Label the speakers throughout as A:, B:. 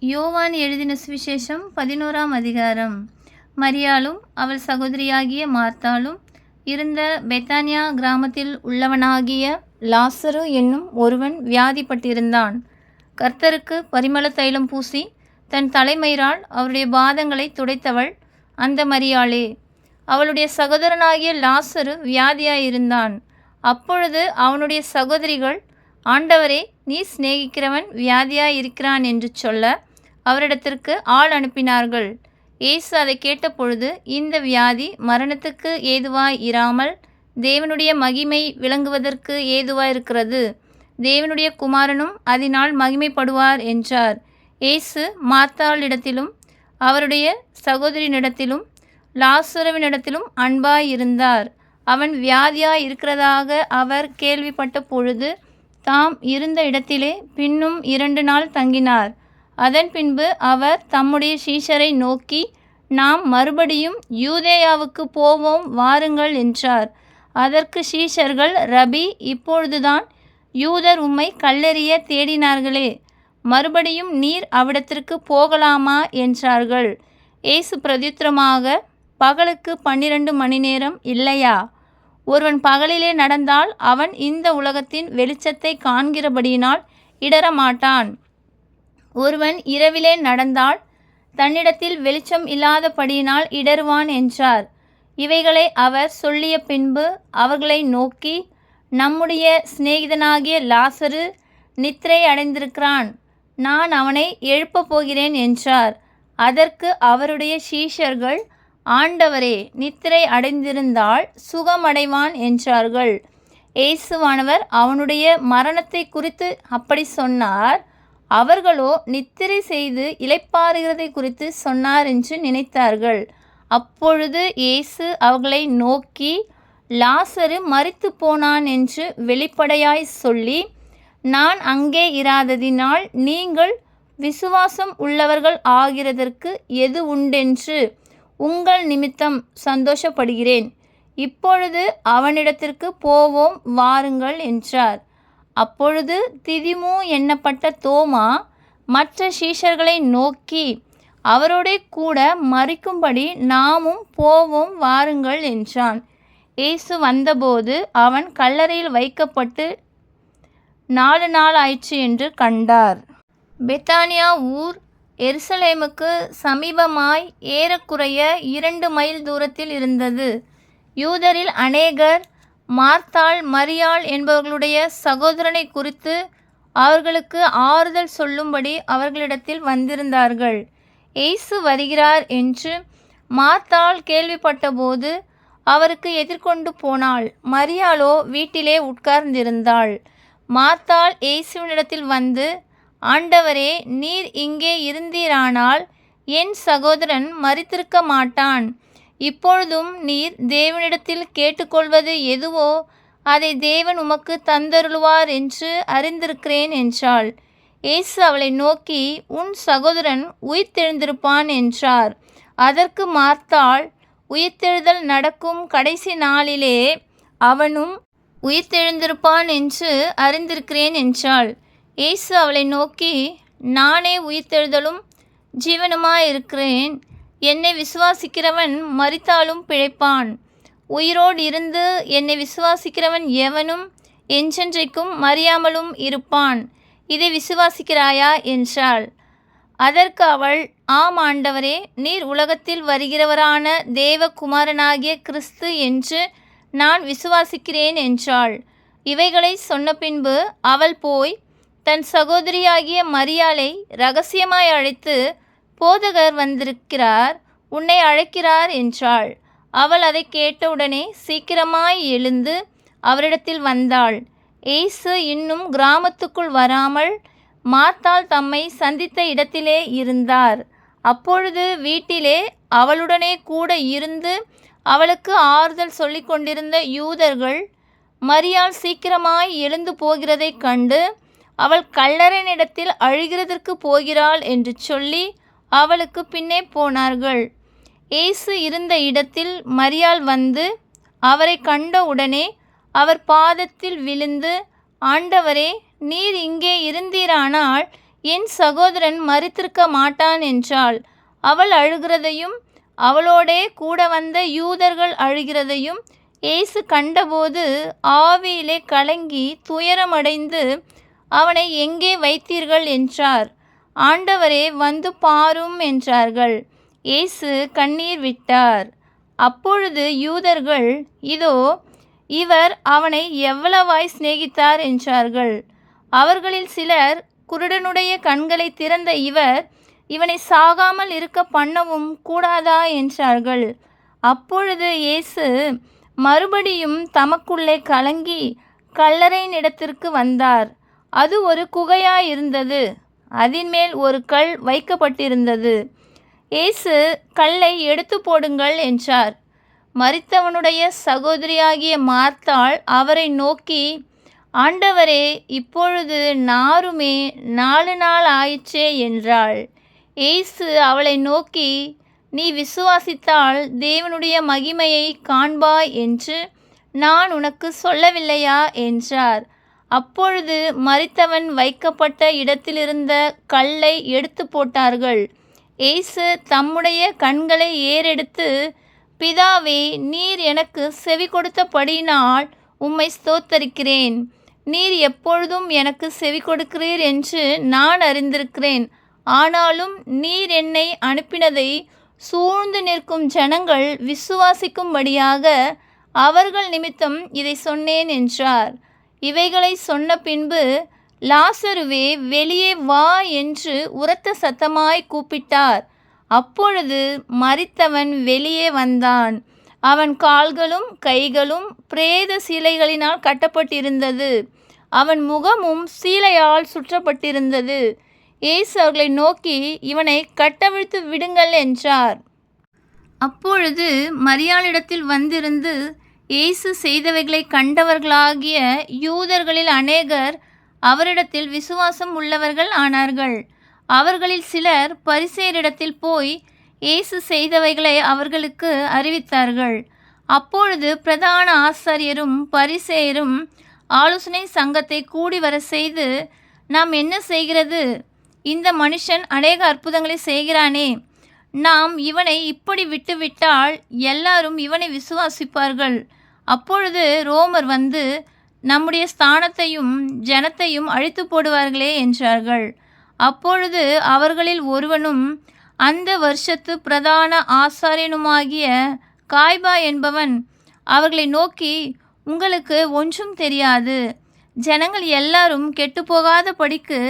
A: யோவான் எழுதின சுவிசேஷம் பதினோராம் அதிகாரம். மரியாளும் அவள் சகோதரியாகிய மார்த்தாளும் இருந்த பெத்தானியா கிராமத்தில் உள்ளவனாகிய லாசரு என்னும் ஒருவன் வியாதிப்பட்டிருந்தான். கர்த்தருக்கு பரிமள தைலம் பூசி தன் தலைமயிரால் அவருடைய பாதங்களை துடைத்தவள் அந்த மரியாளே. அவளுடைய சகோதரனாகிய லாசரு வியாதியாயிருந்தான். அப்பொழுது அவனுடைய சகோதரிகள் ஆண்டவரே நீ சிநேகிக்கிறவன் வியாதியாயிருக்கிறான் என்று சொல்ல அவரிடத்திற்கு ஆள் அனுப்பினார்கள். இயேசு அதை கேட்டபொழுது இந்த வியாதி மரணத்துக்கு ஏதுவாய் இராமல் தேவனுடைய மகிமை விளங்குவதற்கு ஏதுவாயிருக்கிறது தேவனுடைய குமாரனும் அதனால் மகிமைப்படுவார் என்றார். இயேசு மாத்தாளிடத்திலும் அவருடைய சகோதரியினிடத்திலும் லாசுரவினிடத்திலும் அன்பாயிருந்தார் அவன் வியாதியாய் இருக்கிறதாக அவர் கேள்விப்பட்ட பொழுது தாம் இருந்த இடத்திலே பின்னும் இரண்டு நாள் தங்கினார். அதன் பின்பு அவர் தம்முடைய சீஷரை நோக்கி நாம் மறுபடியும் யூதேயாவுக்கு போவோம் வாருங்கள் என்றார். அதற்கு சீஷர்கள் ரபி இப்பொழுதுதான் யூதர் உம்மை கல்லெறிய தேடினார்களே மறுபடியும் நீர் அவ்விடத்திற்கு போகலாமா? என்றார்கள். ஏசு பிரதித்திரமாக பகலுக்கு பன்னிரண்டு மணி நேரம் இல்லையா? ஒருவன் பகலிலே நடந்தால் அவன் இந்த உலகத்தின் வெளிச்சத்தை காண்கிறபடியினால் இடரமாட்டான் ஒருவன் இரவிலே நடந்தால் தன்னிடத்தில் வெளிச்சம் இல்லாதபடியினால் இடருவான் என்றார். இவைகளை அவர் சொல்லிய பின்பு அவர்களை நோக்கி நம்முடைய சிநேகிதனாகிய லாசரு நித்திரை அடைந்திருக்கிறான். நான் அவனை எழுப்பப் போகிறேன் என்றார். அதற்கு அவருடைய சீஷர்கள் ஆண்டவரே நித்திரை அடைந்திருந்தால் சுகமடைவான் என்றார்கள். இயேசுவானவர் அவனுடைய மரணத்தை குறித்து அப்படி சொன்னார். அவர்களோ நித்திரை செய்து இளைப்பாறுகிறதை குறித்து சொன்னார் என்று நினைத்தார்கள். அப்பொழுது இயேசு அவர்களை நோக்கி லாசரு மறித்து போனான் என்று வெளிப்படையாய் சொல்லி நான் அங்கே இராததினால் நீங்கள் விசுவாசம் உள்ளவர்கள் ஆகிறதற்கு எது உண்டென்று உங்கள் நிமித்தம் சந்தோஷப்படுகிறேன். இப்பொழுது அவனிடத்திற்கு போவோம் வாருங்கள் என்றார். அப்பொழுது திதிமு எண்ணப்பட்ட தோமா மற்ற சீஷர்களை நோக்கி அவரோடே கூட மறிக்கும்படி நாமும் போவோம் வாருங்கள் என்றான். இயேசு வந்தபோது அவன் கல்லறையில் வைக்கப்பட்டு நாலு நாள் ஆயிற்று என்று கண்டார். பெத்தானியா ஊர் எருசலேமுக்கு சமீபமாய் ஏறக்குறைய இரண்டு மைல் தூரத்தில் இருந்தது. யூதரில் அநேகர் மார்த்தாள் மரியாள் என்பவர்களுடைய சகோதரனை குறித்து அவர்களுக்கு ஆறுதல் சொல்லும்படி அவர்களிடத்தில் வந்திருந்தார்கள். எய்சு வருகிறார் என்று மார்த்தாள் கேள்விப்பட்டபோது அவருக்கு எதிர்கொண்டு போனாள். மரியாளோ வீட்டிலே உட்கார்ந்திருந்தாள். மார்த்தாள் இயேசுவினிடத்தில் வந்து ஆண்டவரே நீர் இங்கே இருந்தீரானால் என் சகோதரன் மறித்திருக்க மாட்டான். இப்பொழுதும் நீர் தேவனிடத்தில் கேட்டுக்கொள்வது எதுவோ அதை தேவன் உமக்கு தந்தருளுவார் என்று அறிந்திருக்கிறேன் என்றாள். இயேசு அவளை நோக்கி உன் சகோதரன் உயிர்த்தெழுந்திருப்பான் என்றார். அதற்கு மார்த்தாள் உயிர்த்தெழுதல் நடக்கும் கடைசி நாளிலே அவனும் உயிர்த்தெழுந்திருப்பான் என்று அறிந்திருக்கிறேன் என்றாள். இயேசு அவளை நோக்கி நானே உயிர்த்தெழுதலும் ஜீவனுமாயிருக்கிறேன். என்னை விசுவாசிக்கிறவன் மறித்தாலும் பிழைப்பான். உயிரோடு இருந்து என்னை விசுவாசிக்கிறவன் எவனும் என்றென்றைக்கும் மறியாமலும் இருப்பான். இதை விசுவாசிக்கிறாயா? என்றாள். அதற்கு அவள் ஆம் ஆண்டவரே நீர் உலகத்தில் வருகிறவரான தேவகுமாரனாகிய கிறிஸ்து என்று நான் விசுவாசிக்கிறேன் என்றாள். இவைகளை சொன்ன பின்பு அவள் போய் தன் சகோதரியாகிய மரியாளை ரகசியமாய் அழைத்து போதகர் வந்திருக்கிறார் உன்னை அழைக்கிறார் என்றாள். அவள் அதை கேட்டவுடனே சீக்கிரமாய் எழுந்து அவரிடத்தில் வந்தாள். ஏசு இன்னும் கிராமத்துக்குள் வராமல் மார்த்தாள் தம்மை சந்தித்த இடத்திலே இருந்தார். அப்பொழுது வீட்டிலே அவளுடனே கூட இருந்து அவளுக்கு ஆறுதல் சொல்லி கொண்டிருந்த யூதர்கள் மரியாள் சீக்கிரமாய் எழுந்து போகிறதைக் கண்டு அவள் கல்லறைனிடத்தில் அழுகிறதற்கு போகிறாள் என்று சொல்லி அவளுக்கு பின்னே போனார்கள். இயேசு இருந்த இடத்தில் மரியாள் வந்து அவரை கண்ட உடனே அவர் பாதத்தில் விழுந்து ஆண்டவரே நீர் இங்கே இருந்தீரானால் என் சகோதரன் மறித்திருக்க மாட்டான் என்றாள். அவள் அழுகிறதையும் அவளோடே கூட வந்த யூதர்கள் அழுகிறதையும் இயேசு கண்டபோது ஆவியிலே கலங்கி துயரமடைந்து அவனை எங்கே வைத்தீர்கள்? என்றார். ஆண்டவரே வந்து பாரும் என்றார்கள். இயேசு கண்ணீர் விட்டார். அப்பொழுது யூதர்கள் இதோ இவர் அவனை எவ்வளவாய் சிநேகித்தார் என்றார்கள். அவர்களில் சிலர் குருடனுடைய கண்களை திறந்த இவர் இவனை சாகாமல் இருக்க பண்ணவும் கூடாதா என்றார்கள். அப்பொழுது இயேசு மறுபடியும் தமக்குள்ளே கலங்கி கல்லறையினிடத்திற்கு வந்தார். அது ஒரு குகையாயிருந்தது அதின்மேல் ஒரு கல் வைக்கப்பட்டிருந்தது. இயேசு கல்லை எடுத்து போடுங்கள் என்றார். மறித்தவனுடைய சகோதரியாகிய மார்த்தாள் அவரை நோக்கி ஆண்டவரே இப்பொழுது நாருமே நாலு நாள் ஆயிற்றே என்றாள். இயேசு அவளை நோக்கி நீ விசுவாசித்தால் தேவனுடைய மகிமையை காண்பாய் என்று நான் உனக்கு சொல்லவில்லையா? என்றார். அப்பொழுது மறித்தவன் வைக்கப்பட்ட இடத்திலிருந்த கல்லை எடுத்து போட்டார்கள். இயேசு தம்முடைய கண்களை ஏறெடுத்து பிதாவே நீர் எனக்கு செவி கொடுத்தபடியினால் உம்மை ஸ்தோத்தரிக்கிறேன். நீர் எப்பொழுதும் எனக்கு செவி கொடுக்கிறீர் என்று நான் அறிந்திருக்கிறேன். ஆனாலும் நீர் என்னை அனுப்பினதை சூழ்ந்து நிற்கும் ஜனங்கள் விசுவாசிக்கும்படியாக அவர்கள் நிமித்தம் இதை சொன்னேன் என்றார். இவைகளை சொன்ன பின்பு லாசருவே வெளியே வா என்று உரத்த சத்தமாய் கூப்பிட்டார். அப்பொழுது மறித்தவன் வெளியே வந்தான். அவன் கால்களும் கைகளும் பிரேத சீலைகளினால் கட்டப்பட்டிருந்தது. அவன் முகமும் சீலையால் சுற்றப்பட்டிருந்தது. இயேசு அவர்களை நோக்கி இவனை கட்டவிழ்த்து விடுங்கள் என்றார். அப்பொழுது மரியாளிடத்தில் வந்திருந்து இயேசு செய்தவைகளை கண்டவர்களாகிய யூதர்களில் அநேகர் அவரிடத்தில் விசுவாசம் உள்ளவர்கள் ஆனார்கள். அவர்களில் சிலர் பரிசேரிடத்தில் போய் இயேசு செய்தவைகளை அவர்களுக்கு அறிவித்தார்கள். அப்பொழுது பிரதான ஆசாரியரும் பரிசேயரும் ஆலோசனை சங்கத்தை கூடி வர செய்து நாம் என்ன செய்கிறது? இந்த மனுஷன் அநேக அற்புதங்களை செய்கிறானே. நாம் இவனை இப்படி விட்டுவிட்டால் எல்லாரும் இவனை விசுவாசிப்பார்கள். அப்பொழுது ரோமர் வந்து நம்முடைய ஸ்தானத்தையும் ஜனத்தையும் அழித்து போடுவார்களே என்றார்கள். அப்பொழுது அவர்களில் ஒருவனும் அந்த வருஷத்து பிரதான ஆசாரியனுமாகிய காய்பா என்பவன் அவர்களை நோக்கி உங்களுக்கு ஒன்றும் தெரியாது. ஜனங்கள் எல்லாரும் கெட்டுப்போகாத படிக்கு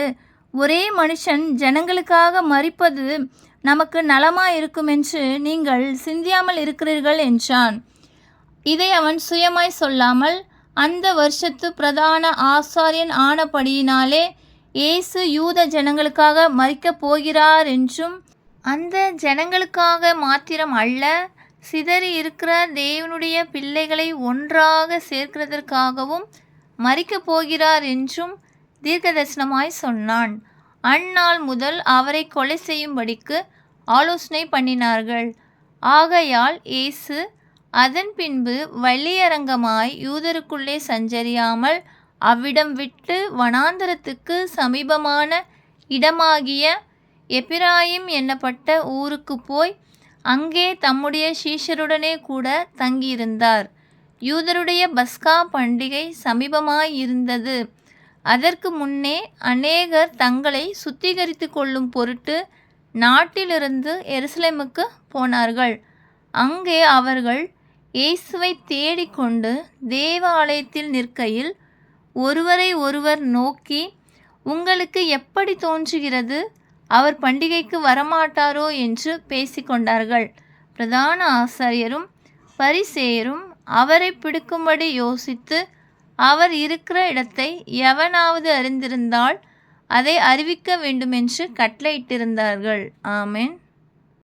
A: ஒரே மனுஷன் ஜனங்களுக்காக மறிப்பது நமக்கு நலமாயிருக்கும் என்று நீங்கள் சிந்தியாமல் இருக்கிறீர்கள் என்றான். இதை அவன் சுயமாய் சொல்லாமல் அந்த வருஷத்து பிரதான ஆசாரியன் ஆனபடியினாலே இயேசு யூத ஜனங்களுக்காக மறிக்கப் போகிறார் என்றும் அந்த ஜனங்களுக்காக மாத்திரம் அல்ல சிதறி இருக்கிற தேவனுடைய பிள்ளைகளை ஒன்றாக சேர்க்கிறதற்காகவும் மறிக்கப் போகிறார் என்றும் தீர்க்கதர்சனமாய் சொன்னான். அந்நாள் முதல் அவரை கொலை செய்யும்படிக்கு ஆலோசனை பண்ணினார்கள். ஆகையால் இயேசு அதன் பின்பு வள்ளியரங்கமாய் யூதருக்குள்ளே சஞ்சரியாமல் அவ்விடம் விட்டு வனாந்தரத்துக்கு சமீபமான இடமாகிய எப்பிராயிம் என்னப்பட்ட ஊருக்கு போய் அங்கே தம்முடைய சீஷருடனே கூட தங்கியிருந்தார். யூதருடைய பஸ்கா பண்டிகை சமீபமாயிருந்தது அதற்கு முன்னே அநேகர் தங்களை சுத்திகரித்து கொள்ளும் பொருட்டு நாட்டிலிருந்து எருசலேமுக்கு போனார்கள். அங்கே அவர்கள் இயேசுவை தேடிக்கொண்டு தேவாலயத்தில் நிற்கையில் ஒருவரை ஒருவர் நோக்கி உங்களுக்கு எப்படி தோன்றுகிறது? அவர் பண்டிகைக்கு வரமாட்டாரோ? என்று பேசிக்கொண்டார்கள். பிரதான ஆசாரியரும் பரிசேயரும் அவரை பிடிக்கும்படி யோசித்து அவர் இருக்கிற இடத்தை எவனாவது அறிந்திருந்தால் அதை அறிவிக்க வேண்டுமென்று கட்டளையிட்டிருந்தார்கள். ஆமேன்.